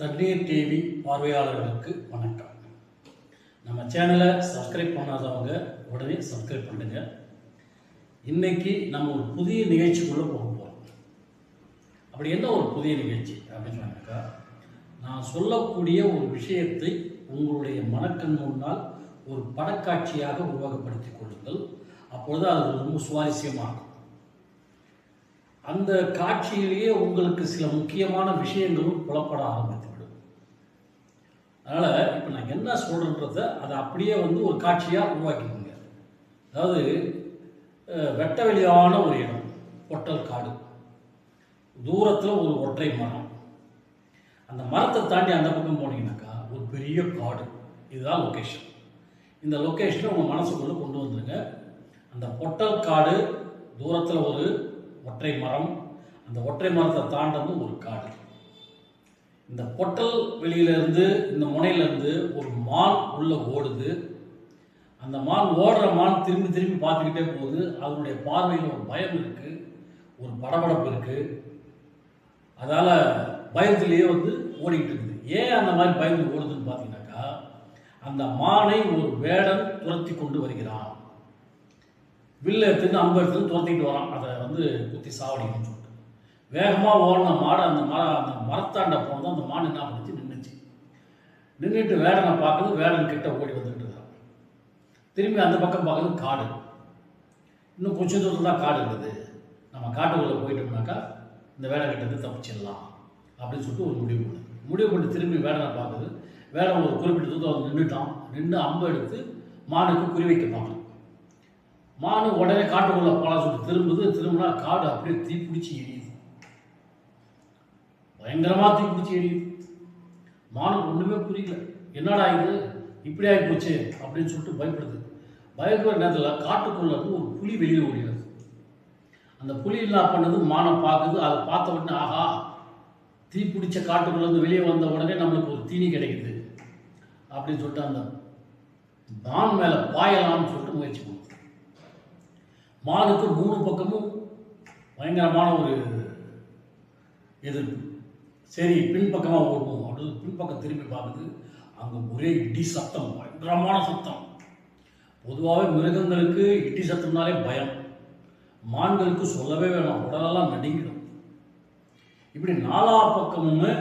தண்ணீர் டிவி பார்வையாளர்களுக்கு வணக்கம். நம்ம சேனலை சப்ஸ்கிரைப் பண்ணாதவங்க உடனே சப்ஸ்கிரைப் பண்ணுங்க. இன்னைக்கு நம்ம ஒரு புதிய நிகழ்ச்சிக்குள்ளே போக போகிறோம் அப்படி என்ன ஒரு புதிய நிகழ்ச்சி அப்படின்னாக்கா நான் சொல்லக்கூடிய ஒரு விஷயத்தை உங்களுடைய மனக்கண் முன்னால் ஒரு படக்காட்சியாக உருவகப்படுத்திக் கொள்ளுங்கள். அப்பொழுது அது ரொம்ப சுவாரஸ்யமாக இருக்கும். அந்த காட்சியிலேயே உங்களுக்கு சில முக்கியமான விஷயங்களும் புலப்பட ஆரம்பித்துவிடும் அதனால் இப்போ நான் என்ன சொல்கிறேன்றத அதை அப்படியே வந்து ஒரு காட்சியாக உருவாக்கிக்கோங்க. அதாவது வெட்ட வெளியான ஒரு இடம் பொட்டல் காடு. தூரத்தில் ஒரு ஒற்றை மரம். அந்த மரத்தை தாண்டி அந்த பக்கம் போனீங்கன்னாக்கா ஒரு பெரிய காடு. இதுதான் லொக்கேஷன் இந்த லொக்கேஷனை உங்கள் மனசுக்குள்ளே கொண்டு வந்துடுங்க அந்த பொட்டல் காடு தூரத்தில் ஒரு ஒற்றை மரம். அந்த ஒற்றை மரத்தை தாண்டது ஒரு காடு. இந்த பொட்டல் வெளியிலேருந்து இந்த முனையிலேருந்து ஒரு மான் உள்ளே ஓடுது. அந்த மான் ஓடுற மான் திரும்பி திரும்பி பார்த்துக்கிட்டே போகுது. அதனுடைய பார்வையில் ஒரு பயம் இருக்குது ஒரு படபடப்பு இருக்குது அதால் பயத்திலேயே வந்து ஓடிக்கிட்டு இருக்குது. ஏன் அந்த மாதிரி பயந்து ஓடுதுன்னு பார்த்தீங்கன்னாக்கா அந்த மானை ஒரு வேடன் துரத்தி கொண்டு வருகிறான். வில்ல எடுத்துன்னு அம்பு எடுத்துன்னு துரத்திக்கிட்டு வரான். அதை வந்து குத்தி சாவடிக்கணும் வேகமாக ஓடின மாடு அந்த மர அந்த மரத்தாண்ட போனதும் அந்த மான் என்ன பண்ணிச்சு நின்றுச்சு நின்றுட்டு வேடனை பார்க்குது வேடன் கிட்ட ஓடி வந்துக்கிட்டு இருக்கான். திரும்பி அந்த பக்கம் பார்க்குறது காடு. இன்னும் கொஞ்சம் தூரத்தில் தான் காடு இருக்குது. நம்ம காட்டுக்குள்ளே போயிட்டோம்னாக்கா இந்த வேலை கிட்டேருந்து தப்பிச்சிடலாம் அப்படின்னு சொல்லிட்டு ஒரு முடிவு பண்ணுது. முடிவு பண்ணி திரும்பி வேடனை பார்க்குது. வேலை ஒரு குறிப்பிட்ட தூரம் வந்து நின்றுட்டான் நின்று அம்பு எடுத்து மானுக்கு குறி வைக்க பார்க்கலாம் மானு உடனே காட்டுக்குள்ளே போகலாம் சொல்லிட்டு திரும்புது. திரும்பினா காடு அப்படியே தீப்பிடிச்சி எரியுது. பயங்கரமாக தீப்பிடிச்சி எரியுது. மானுக்கு ஒன்றுமே புரியல. என்னடா இது? இப்படி ஆகி போச்சு அப்படின்னு சொல்லிட்டு பயப்படுது. பயப்படுற நேரத்தில் காட்டுக்குள்ள ஒரு புலி வெளியே ஓடிடுது. அந்த புலி என்ன பண்ணது? மானை பார்க்குது. அதை பார்த்த உடனே ஆஹா தீ பிடிச்ச காட்டுக்குள்ளேருந்து வெளியே வந்த உடனே நம்மளுக்கு ஒரு தீனி கிடைக்குது அப்படின்னு சொல்லிட்டு அந்த மான் மேலே பாயலாம்னு சொல்லிட்டு முயற்சி பண்ணுது. மானுக்கு மூணு பக்கமும் பயங்கரமான ஒரு எதிர்ப்பு. சரி பின்பக்கமாக ஓடுவோம் அப்படின்னு பின்பக்கம் திரும்பி பார்க்குது. அங்கே ஒரே இடி சத்தம் பயங்கரமான சத்தம். பொதுவாகவே மிருகங்களுக்கு இடி சத்தம்னாலே பயம். மான்களுக்கு சொல்லவே வேணாம் உடலெல்லாம் நடுங்கிடும். இப்படி நாலா பக்கமுமே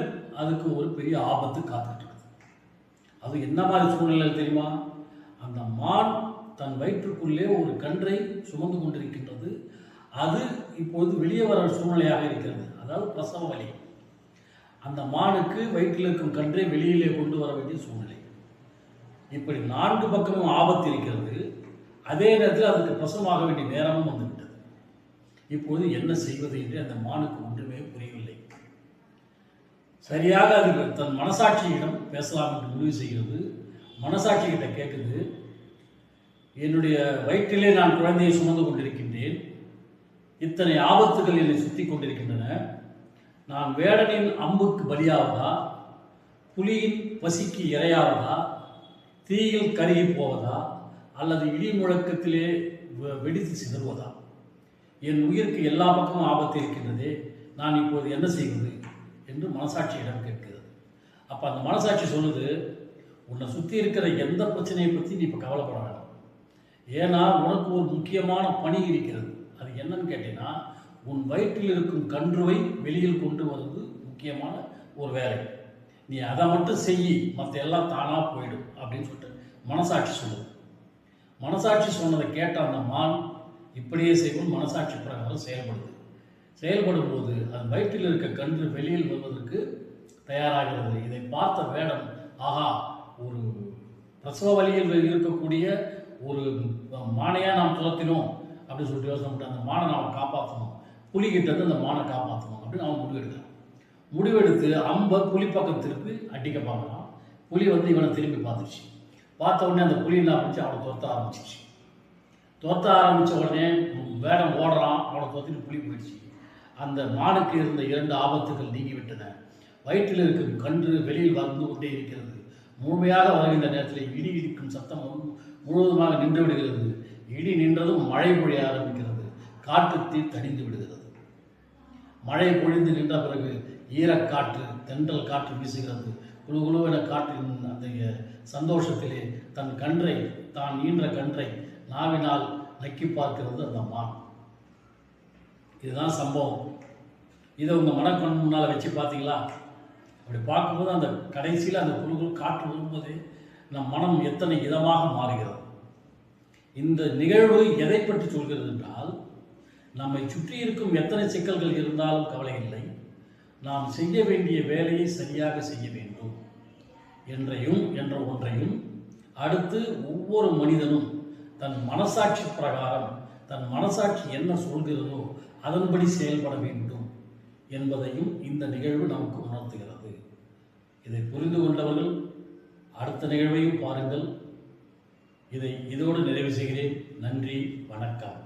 அதுக்கு ஒரு பெரிய ஆபத்து காத்துட்டு இருக்குது. அது என்ன மாதிரி சூழ்நிலை தெரியுமா? அந்த மான் தன் வயிற்றுக்குள்ளே ஒரு கன்றை சுமந்து கொண்டிருக்கின்றது. அது இப்பொழுது வெளியே வர சூழ்நிலையாக இருக்கிறது. அதாவது பிரசவ வலி. அந்த மானுக்கு வயிற்றில் இருக்கும் கன்றை வெளியிலே கொண்டு வர வேண்டிய சூழ்நிலை. இப்படி நான்கு பக்கமும் ஆபத்து இருக்கிறது. அதே நேரத்தில் அதுக்கு பிரசவமாக வேண்டிய நேரமும் வந்துவிட்டது. இப்போது என்ன செய்வது என்று அந்த மானுக்கு ஒன்றுமே புரியவில்லை. சரியாக அது தன் மனசாட்சியிடம் பேசலாம் என்று முடிவு செய்கிறது. மனசாட்சி கிட்ட கேட்குது என்னுடைய வயிற்றிலே நான் குழந்தையை சுமந்து கொண்டிருக்கின்றேன். இத்தனை ஆபத்துகள் என்னை சுற்றி கொண்டிருக்கின்றன. நான் வேடனின் அம்புக்கு பலியாவதா? புலியின் பசிக்கு இரையாவதா? தீயில் கருகி போவதா? அல்லது இடி முழக்கத்திலே வெ- வெடித்து சிதறுவதா? என் உயிருக்கு எல்லா பக்கமும் ஆபத்து இருக்கின்றதே நான் இப்போது என்ன செய்வது? என்று மனசாட்சியிடம் கேட்கிறது. அப்போ அந்த மனசாட்சி சொல்லுது உன்னை சுற்றி இருக்கிற எந்த பிரச்சனையை பற்றி நீ இப்போ கவலைப்பட வேண்டாம். ஏன்னா உனக்கு ஒரு முக்கியமான பணி இருக்கிறது. அது என்னன்னு கேட்டீங்கன்னா உன் வயிற்றில் இருக்கும் கன்றுவை வெளியில் கொண்டு வருவது முக்கியமான ஒரு வேலை. நீ அதை மட்டும் செய் மற்ற எல்லாம் தானாக போயிடும் அப்படின்னு சொல்லிட்டு மனசாட்சி சொல்லுது. மனசாட்சி சொன்னதை கேட்ட அந்த மான் இப்படியே செய்வோம் மனசாட்சி பிரகாரம் செயல்படுது. செயல்படும் போது அது வயிற்றில் இருக்க கன்று வெளியில் வருவதற்கு தயாராகிறது. இதை பார்த்த வேடம் ஆஹா ஒரு பிரசவ வழியில் இருக்கக்கூடிய ஒரு மானையாக நாம் துரத்தினோம் அப்படின்னு சொல்லிட்டு யோசனை பண்ணிட்டு அந்த மானை நாம் காப்பாற்றணும் புலிகிட்டேருந்து அந்த மானை காப்பாற்றணும் அப்படின்னு அவன் முடிவெடுத்தான் முடிவெடுத்து அம்பை புலி பக்கம் திருப்பி அடிக்க பார்க்கலாம் புலி வந்து இவனை திரும்பி பார்த்துச்சு பார்த்த உடனே அந்த புலி என்ன ஆரம்பிச்சு அவனை துரத்த ஆரம்பிச்சிச்சு துரத்த ஆரம்பித்த உடனே வேடம் ஓடுறான் அவனை துரத்திட்டு புலி போயிடுச்சு. அந்த மானுக்கு இருந்த இரண்டு ஆபத்துகள் நீங்கிவிட்டன. வயிற்றில் இருக்கும் கன்று வெளியில் வந்து கொண்டே இருக்கிறது. முழுமையாக வருகின்ற நேரத்தில் இடி இடிக்கும் சத்தம் முழுவதுமாக நின்று விடுகிறது. இடி நின்றதும் மழை பொழிய ஆரம்பிக்கிறது. காற்று தீ தணிந்து விடுகிறது. மழை பொழிந்து நின்ற பிறகு ஈரக்காற்று தென்றல் காற்று வீசுகிறது. குழு குழுவென காற்றின் அந்த சந்தோஷத்திலே தன் கன்றை தான் ஈன்ற கன்றை நாவினால் நக்கி பார்க்கிறது அந்த மான். இதுதான் சம்பவம். இதை உங்கள் மனக்கண் முன்னால் வச்சு பார்த்தீங்களா? அப்படி பார்க்கும்போது அந்த கடைசியில் அந்த குழுக்குள் காற்று வரும்போது நம் மனம் எத்தனை இதமாக மாறுகிறது. இந்த நிகழ்வு எதை பற்றி சொல்கிறது என்றால் நம்மை சுற்றி இருக்கும் எத்தனை சிக்கல்கள் இருந்தாலும் கவலை இல்லை. நாம் செய்ய வேண்டிய வேலையை சரியாக செய்ய வேண்டும். என்றையும் என்ற ஒன்றையும் அடுத்து ஒவ்வொரு மனிதனும் தன் மனசாட்சி பிரகாரம் தன் மனசாட்சி என்ன சொல்கிறதோ அதன்படி செயல்பட வேண்டும் என்பதையும் இந்த நிகழ்வு நமக்கு உணர்த்துகிறது. இதை புரிந்து கொண்டவர்கள் அடுத்த நிகழ்வையும் பாருங்கள். இதை இதோடு நிறைவு செய்கிறேன். நன்றி வணக்கம்.